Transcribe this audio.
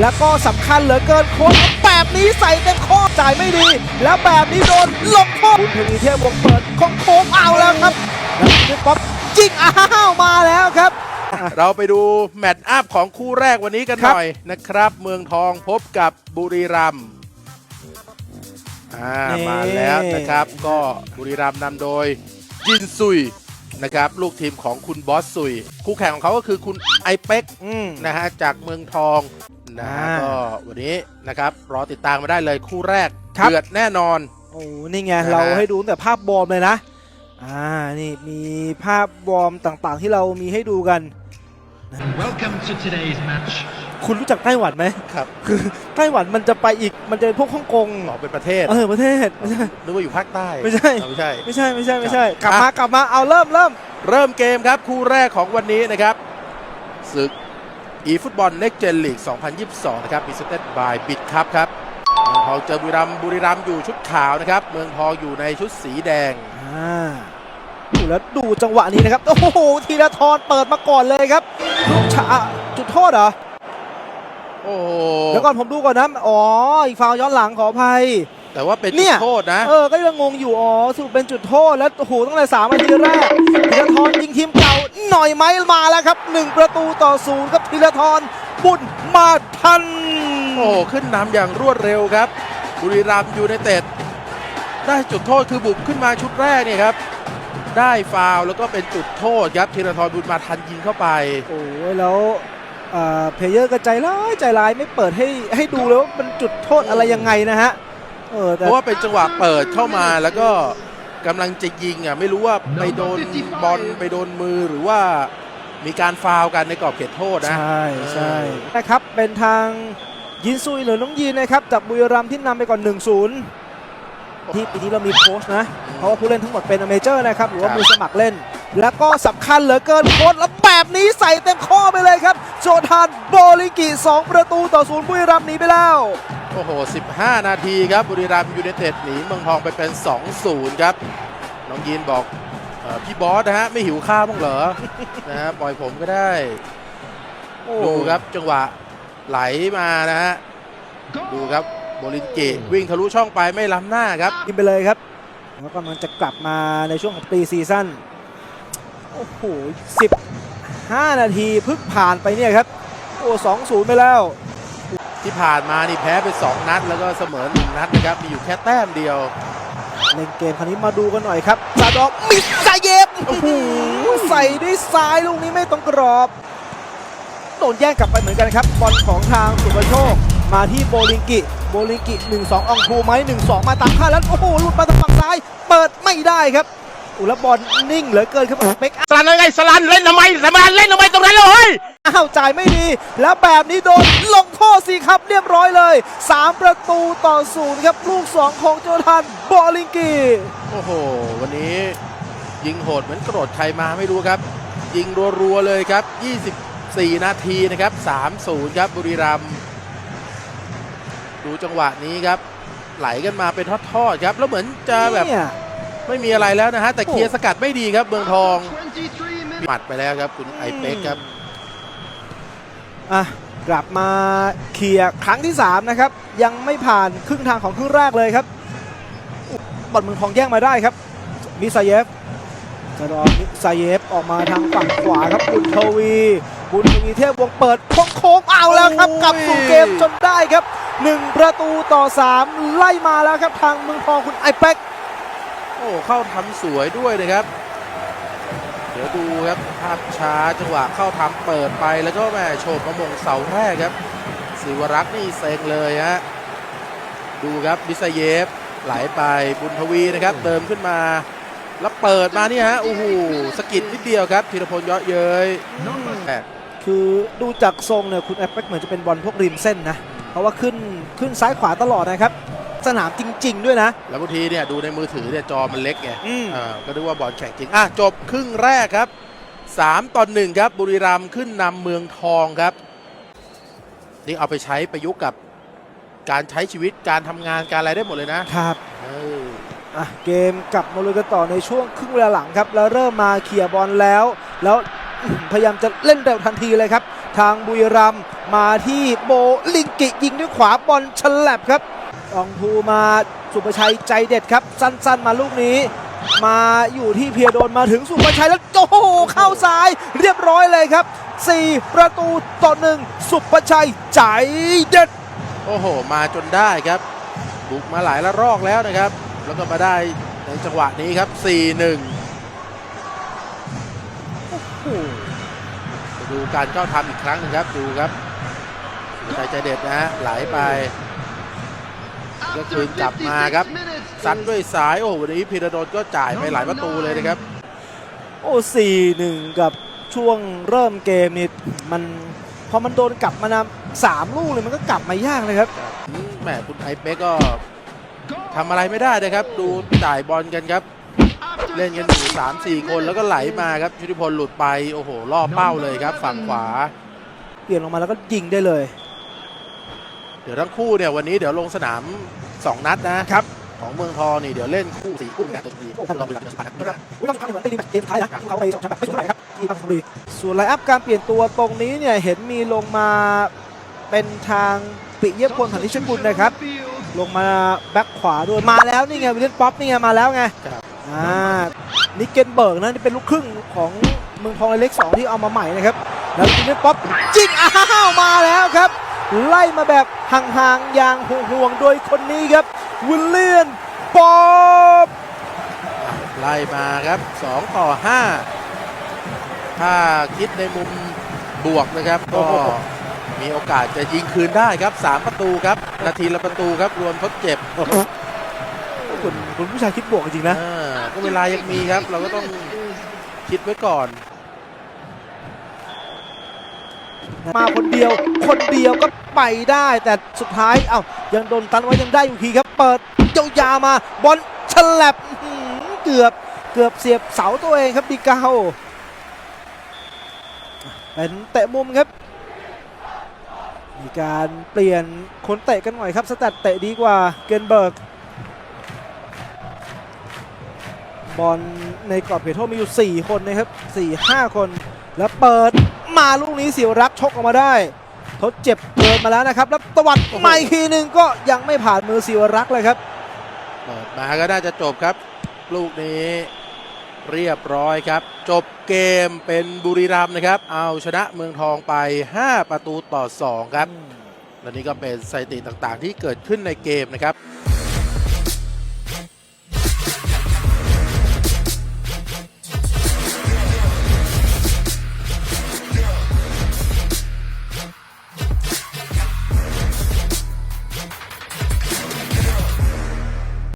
แล้วก็สำคัญเหลือเกินโค้ชแบบนี้ใส่เต็มข้อจ่ายไม่ดี แล้วแบบนี้โดนลงโทษบุญทวีเทพวงเปิดของโค้งเอาแล้วครับแล้วพี่ป๊อปจิงอ้าวมาแล้วครับ เราไปดูแมตช์อัพของคู่แรกวันนี้กันครัหบน่อยนะครับ เมืองทองพบกับบุรีรัมย์อ่ามาแล้วนะครับก็บุรีรัมย์นำโดยยินซุยนะครับลูกทีมของคุณบอสซุย คู่แข่งของเขาก็คือคุณไอเป็กอืมนะฮะจากเมืองทอง นะฮะอ่าก็วันนี้นะครับรอติดตามมาได้เลยคู่แรกครับ เดือดแน่นอน โอ้นี่ไงนะฮะ เราให้ดูตั้งแต่ภาพวอร์มเลยนะอ่านี่มีภาพวอร์มต่างๆ ที่เรามีให้ดูกัน Welcome to today's match. คุณรู้จักไต้หวันไหมครับคือไต้หวันมันจะไปอีกมันจะเป็นพวกฮ่องกงออกเป็นประเทศเออประเทศไม่ใช่ นึกว่าอยู่ภาคใต้ไม่ใช่เอาไม่ใช่ ไม่ใช่ไม่ใช่ไม่ใช่กครัลับบมากลับมาเอาเริ่มเริ่ม เริ่มเกมครับคู่แรกของวันนี้นะครับศึก e ฟุตบอล Next Gen League 2022 นะครับ Presented by Bit ครับครับ เมืองทองเจอบุรีรัมย์บุรีรัมย์อยู่ชุดขาวนะครับ เมืองทองอยู่ในชุดสีแดง อ่าดูแล้วดูจังหวะนี้นะครับ โอ้โหธีรทรเปิดมาก่อนเลยครับลูกชาจุดโทษเหรอโอ้โหแล้วก่อนผมดูก่อนนะ อ๋อ อีกฟาวล์ย้อนหลังขออภัย แต่ว่าเป็นเนี่จุดยโทษนะ เออ ก็ยังงงอยู่อ๋อสรุปเป็นจุดโทษแล้วโอ้โหตั้งแต่สามนาทีแรกธีรทรยิงทีมเก่าหน่อยไหมมาแล้วครับหนึ่งประตูต่อศูนย์ครับธีรทรบุญมาทัน โอ้โหขึ้นนำอย่างรวดเร็วครับ บุรีรัมย์ยูไนเต็ดได้จุดโทษคือบุกขึ้นมาชุดแรกเนี่ยครับ ได้ฟาวล์แล้วก็เป็นจุดโทษครับธีรทรบุญมาทันยิงเข้าไป โอ้ยแล้วเพลเยอร์ก็ใจร้ายใจร้ายไม่เปิดให้ให้ดูเลยว่ามันจุดโทษอะไรยังไงนะฮะ เออเพแต่ราะว่าเป็นจังหวะเปิดเข้ามาแล้วก็กำลังจะยิงอะไม่รู้ว่าไปโดนบอลไปโดนมือหรือว่ามีการฟาวล์กันในกรอบเขตโทษนะ ใช่ใช่นะครับเป็นทางยินซุยหรือน้องยีนนะครับจากบุรีรัมย์ที่นำไปก่อน 1-0 ที่ปีนี้เรามีโค้ชนะ เพราะว่าผู้เล่นทั้งหมดเป็นอเมเจอร์นะครับหรือว่าครับ มือสมัครเล่น แล้วก็สำคัญเหลือเกินโค้ชแล้วแบบนี้ใส่เต็มข้อไปเลยครับ โจทานโบลิกิ 2 ประตูต่อศูนย์บุรีรัมย์หนีไปแล้ว โอ้โห 15 นาทีครับ บุรีรัมย์ยูไนเต็ดหนีเมืองทองไปเป็น 2-0 ครับ น้องยีนบอกเออพี่บอสนะฮะ ไม่หิวข้าวบ้างเหรอ นะฮะ ปล่อยผมก็ได้โอ้ดูครับจังหวะไหลมานะฮะ ดูครับโบลินเกะวิ่งทะลุช่องไปไม่ล้ำหน้าครับกินไปเลยครับแล้วกำลังจะกลับมาในช่วงของปรีซีซั่น โอ้โห15นาทีเพิ่งผ่านไปเนี่ยครับ โอ้2-0ไปแล้ว ที่ผ่านมานี่แพ้ไป 2 นัด แล้วก็เสมอ1นัดนะครับ มีอยู่แค่แต้มเดียว เล่นเกมคราวนี้มาดูกันหน่อยครับซาดอกมิดซาเยฟโอ้โหใส่ด้วยซ้ายลูกนี้ไม่ตรงกรอบ โดนแย่งกลับไปเหมือนกันครับ บอลของทางสุภโชค มาที่โบลิงกิ โบลิงกิ 1-2 อองทูไหม1-2 มาตามคาดแล้ว โอ้โหหลุดมาทางฝั่งซ้าย เปิดไม่ได้ครับ อุยแล้วบอลนิ่งเหลือเกินครับเป๊กสลันเลยไงสลันเล่นทำไมสลันเล่นทำไมตรงนั้นเลยเฮ้ยอ้าวจ่ายไม่ดี แล้วแบบนี้โดนลงโทษสิครับเรียบร้อยเลย 3 ประตูต่อศูนย์ครับลูก 2 ของโจทันโบลิงกิโอ้โห วันนี้ยิงโหดเหมือนโกรธใครมาไม่รู้ครับ ยิงรัวๆเลยครับ 24 นาทีนะครับ3-0ครับบุรีรัมย์ดูจังหวะนี้ครับ ไหลกันมาเป็นทอดๆครับ แล้วเหมือนจะแบบเนี่ย ไม่มีอะไรแล้วนะฮะ แต่เคลียร์สกัดไม่ดีครับเมืองทอง23 minutes. หมัดไปแล้วครับคุณไอเป็กครับอะกลับมาเคลียร์ครั้งที่ 3 นะครับ ยังไม่ผ่านครึ่งทางของครึ่งแรกเลยครับอุ๊ยบอลเมืองทองแย่งมาได้ครับมิซาเยฟจะรอมิซาเยฟออกมาทางฝั่งขวาครับบุญทวีบุญทวีเทพวงเปิดโค้งโค้งๆเอาแล้วครับโอ้ยกลับสู่เกมจนได้ครับ 1 ประตูต่อ 3 ไล่มาแล้วครับทางเมืองทองคุณไอเป็กโอ้เข้าทำสวยด้วยนะครับ เดี๋ยวดูครับภาพช้าจังหวะเข้าทำเปิดไปแล้วก็แม่โฉบมามงเสาแรกครับศิวรักษ์นี่เซ็งเลยฮะดูครับบิสเยฟไหลไปบุญทวีนะครับ เติมขึ้นมา แล้วเปิดมาเนี่ยฮะโอ้โหสะกิดนิดเดียวครับธีรพลเยาะเย้ยแหม่คือดูจากทรงเนี่ยคุณไอเป็กเหมือนจะเป็นบอลพวกริมเส้นนะ เพราะว่าขึ้นขึ้นซ้ายขวาตลอดนะครับ สนามจริง ๆ ด้วยนะ แล้วบางทีเนี่ยดูในมือถือเนี่ยจอมันเล็กไงอืม อ่าก็นึกว่าบอลแข่งจริง อะ จบครึ่งแรกครับ 3ต่อ1ครับ บุรีรัมย์ขึ้นนำเมืองทองครับ นี่เอาไปใช้ประยุกต์กับการใช้ชีวิตการทำงานการอะไรได้หมดเลยนะครับเอออะเกมกลับมาลุยกันต่อในช่วงครึ่งเวลาหลังครับ แล้วเริ่มมาเคลียร์บอลแล้ว แล้วอื้อหือพยายามจะเล่นเร็วทันทีเลยครับ ทางบุรีรัมย์มาที่โบลิงกิยิงด้วยขวาบอลฉลับครับ อองทูมาสุประชัยใจเด็ดครับ สั้นๆ มาลูกนี้ มาอยู่ที่เพียโดนมาถึงสุประชัยแล้วโอ้โหเข้าซ้ายเรียบร้อยเลยครับ 4 ประตูต่อหนึ่งสุประชัยใจเด็ด โอ้โห มาจนได้ครับ บุกมาหลายละรอกแล้วนะครับ แล้วก็มาได้ในจังหวะนี้ครับ 4-1ไปดูการเข้าทำอีกครั้งหนึงครับ ดูครับสุภาชัยใจเด็ดนะฮะไหลไป ก็คืนกลับมาครับซัดด้วยสายโอ้โหวันนี้พีระดนก็จ่ายไปหลายประตูเลยนะครับ โอ้สี่หนึ่งกับช่วงเริ่มเกมนี่มันพอมันโดนกลับมานำสามลูกเลยมันก็กลับมายากเลยครับอืมแหมคุณไอเป๊กก็ทำอะไรไม่ได้นะครับ ดูจ่ายบอลกันครับ เล่นกันอยู่สามสี่คนแล้วก็ไหลมาครับชุติพลหลุดไปโอ้โหล่อเป้าเลยครับ ฝั่งขวา เปลี่ยนลงมาแล้วก็ยิงได้เลย เดี๋ยวทั้งคู่เนี่ยวันนี้เดี๋ยวลงสนาม 2 นัดนะครับของเมืองทองนี่เดี๋ยวเล่นคู่สี่คู่กันตัวทีลองดูกันนะครับอุ้ยต้องทำเหมือนตีเกมท้ายนะเขาไปสองแชมป์ไม่สุดเท่าไหร่ครับที่บางชลบุรีส่วนไลน์อัพการเปลี่ยนตัวตรงนี้เนี่ยเห็นมีลงมาเป็นทางปิเยพลผันธิชกุลนะครับ ลงมาแบ็คขวาด้วยมาแล้วนี่ไงวิลเลนป๊อปนี่ไงมาแล้วไงครับอ่านิกเกนเบิร์กนะนี่เป็นลูกครึ่งของเมืองทองเล็กสองที่เอามาใหม่นะครับแล้ววิลเลนป๊อปจิงอ้าวมาแล้วครับ ไล่มาแบบห่างๆอย่างห่วงๆโดยคนนี้ครับ วิลเลียนป๊อปไล่มาครับ 2 ต่อ 5 ถ้าคิดในมุมบวกนะครับ ก็มีโอกาสจะยิงคืนได้ครับ 3 ประตูครับ นาทีละประตูครับรวมทดเจ็บคุณคุณผู้ชายคิดบวกจริงๆนะอ่าก็เวลายังมีครับ เราก็ต้องคิดไว้ก่อน มาคนเดียว คนเดียวก็ไปได้แต่สุดท้ายเอ้ายังโดนตันไว้ยังได้อยู่ทีครับ เปิดยาวๆมาบอลฉลับเกือบเกือบเสียบเสาตัวเองครับดีเกาเป็นเตะมุมครับ มีการเปลี่ยนคนเตะกันหน่อยครับสแตทเตะดีกว่าเกนเบิร์กบอลในกรอบเขตโทษมีอยู่ 4 คนนะครับ 4-5 คนแล้วเปิด มาลูกนี้เสียวรักชกออกมาได้ ทดเจ็บเกินมาแล้วนะครับ แล้วตวัดโอ้โหมาอีกทีหนึ่งก็ยังไม่ผ่านมือเสียวรักเลยครับเปิดมาก็น่าจะจบครับ ลูกนี้เรียบร้อยครับ จบเกมเป็นบุรีรัมย์นะครับ เอาชนะเมืองทองไป 5 ประตูต่อ 2 ครับ และนี่ก็เป็นสถิติต่างๆ ที่เกิดขึ้นในเกมนะครับ